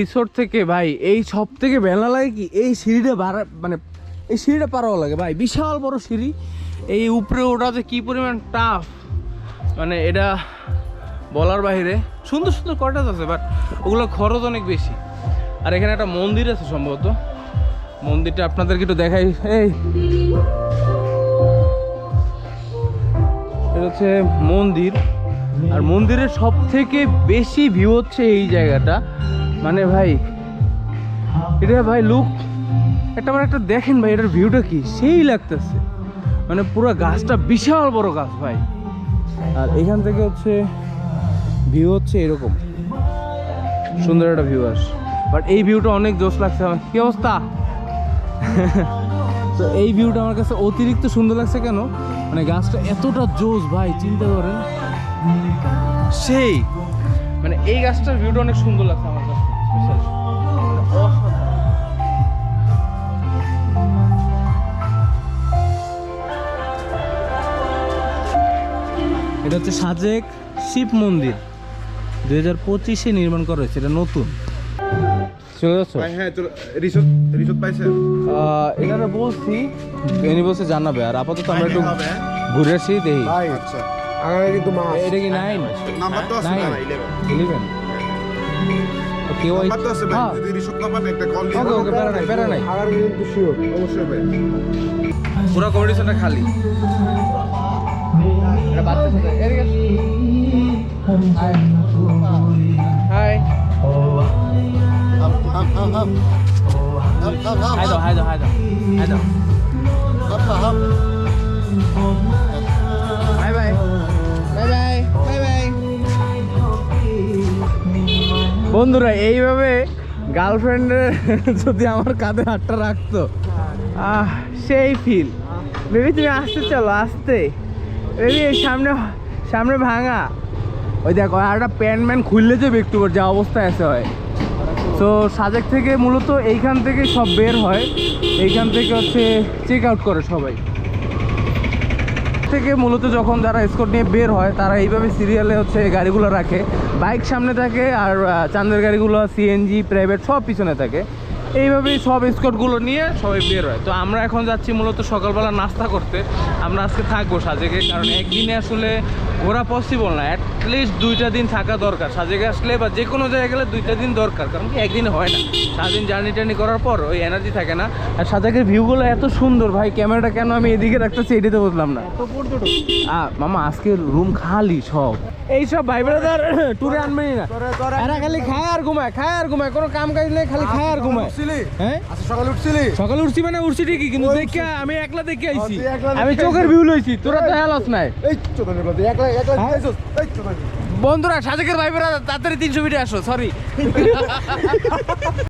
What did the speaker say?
Resort থেকে ভাই, এই সব থেকে বেলা লাগে কি, এই সিঁড়িটা মানে এই সিঁড়িটা পারাও লাগে। ভাই, বিশাল বড় সিঁড়ি। এই উপরে ওঠাতে কি পরিমাণ টাফ মানে এটা বলার বাইরে সুন্দর সুন্দর কটেজ আছে বাট ওগুলো খরচ অনেক বেশি। আর এখানে একটা মন্দির আছে সম্ভবত। মন্দিরটা আপনাদেরকে একটু দেখাই। এই। এটা হচ্ছে মন্দির। আর মন্দিরের সব থেকে বেশি ভিউ হচ্ছে এই জায়গাটা। মানে ভাই, এটা ভাই লুক এটা মানে একটা দেখেন ভাই, এটার ভিউটা কি? সেই লাগতেছে। মানে পুরো গাছটা বিশাল বড় গাছ ভাই। আর এখান থেকে হচ্ছে ভিউ হচ্ছে এরকম। সুন্দর একটা ভিউ আস। বাট এই ভিউটা অনেক জোশ লাগছে আমার। কি অবস্থা? তো এই ভিউটা আমার কাছে অতিরিক্ত সুন্দর লাগছে কেন? মানে গাছটা এতটা জোস ভাই, চিন্তা করেন। সেই। মানে এই গাছটার ভিউটা অনেক সুন্দর লাগছে আমার কাছে। এটা হচ্ছে সাজেক শিব মন্দির। দুই হাজার পঁচিশে নির্মাণ করা হয়েছে এটা নতুন। চলে যাচ্ছ? হ্যাঁ রিসোর্ট রিসোর্ট পাইছেন আহ, বলছি এনি বলছে জানাবে আর আপাতত আমরা একটু? ঘুরে আসি দেখি। আচ্ছা। আগামী কিন্তু এটা কি নাইন নাম্বার তো আছে ইলেভেন ইলেভেন কেউ নাম্বার তো আছে ভাই হ্যাঁ। যদি রিসোর্ট নাম্বার একটা কল দিয়ে ওকে ওকে প্যারা নাই প্যারা নাই। আগামী কিন্তু শিওর অবশ্যই ভাই। পুরো কম্পিটিশনটা খালি। এটা বাচ্চার সাথে এদিকে হাই হাই হাই দাও হাই দাও হাই দাও হাই দাও। বাই বন্ধুরা, এইভাবে গার্লফ্রেন্ডের যদি আমার কাঁধে হাতটা রাখতো, আহ, সেই ফিল বেবি তুমি আসতে চলো, আসতে। বেবি সামনে সামনে ভাঙা। ওই দেখো, আর একটা প্যান্ট ম্যান খুললে যে একটু যা অবস্থায় আছে হয়। তো সাজেক থেকে মূলত এইখান থেকে সব বের হয়। এইখান থেকে হচ্ছে চেক আউট করে সবাই। থেকে মূলত যখন যারা স্কট নিয়ে বের হয়, তারা এইভাবে সিরিয়ালে হচ্ছে গাড়িগুলো রাখে। বাইক সামনে থাকে আর চান্দের গাড়িগুলো সিএনজি প্রাইভেট সব পিছনে থাকে। এইভাবেই সব স্কটগুলো নিয়ে সবাই বের হয়। তো আমরা এখন যাচ্ছি মূলত সকালবেলা নাস্তা করতে। আমরা আজকে থাকব সাজেকে কারণ। একদিনে আসলে ঘোরা পসিবল না অ্যাটলিস্ট দুইটা দিন থাকা দরকার। সাজেকে আসলে বা যে কোনো জায়গায় গেলে দুইটা দিন দরকার কারণ কি একদিন হয় না। সারাদিন জার্নি টার্নি করার পর ওই এনার্জি থাকে না। আর সাজেকের ভিউগুলো এত সুন্দর ভাই ক্যামেরাটা কেন আমি এদিকে রাখতেছি এটাই তো বুঝলাম না। মামা আজকে রুম খালি সব। এই সব ভাই ব্রাদার ট্যুরে আনবেনি না। এরা খালি খায় আর ঘুমায় খায় আর ঘুমায় কোনো কাম কাজ নেই খালি খায় আর ঘুমায়। উঠছিলি? হ্যাঁ? আচ্ছা সকালে উঠছিলি? সকালে উঠছি মানে উঠছি ঠিকই কিন্তু দেখে আমি একলা দেখে আইছি। আমি চোখের ভিউ লইছি তোরা তো হেলাস নাই এই কথা একলা হ্যাঁ? বন্ধুরা সাজেকের ভাই তাড়াতাড়ি তিনশো মিটার আসো সরি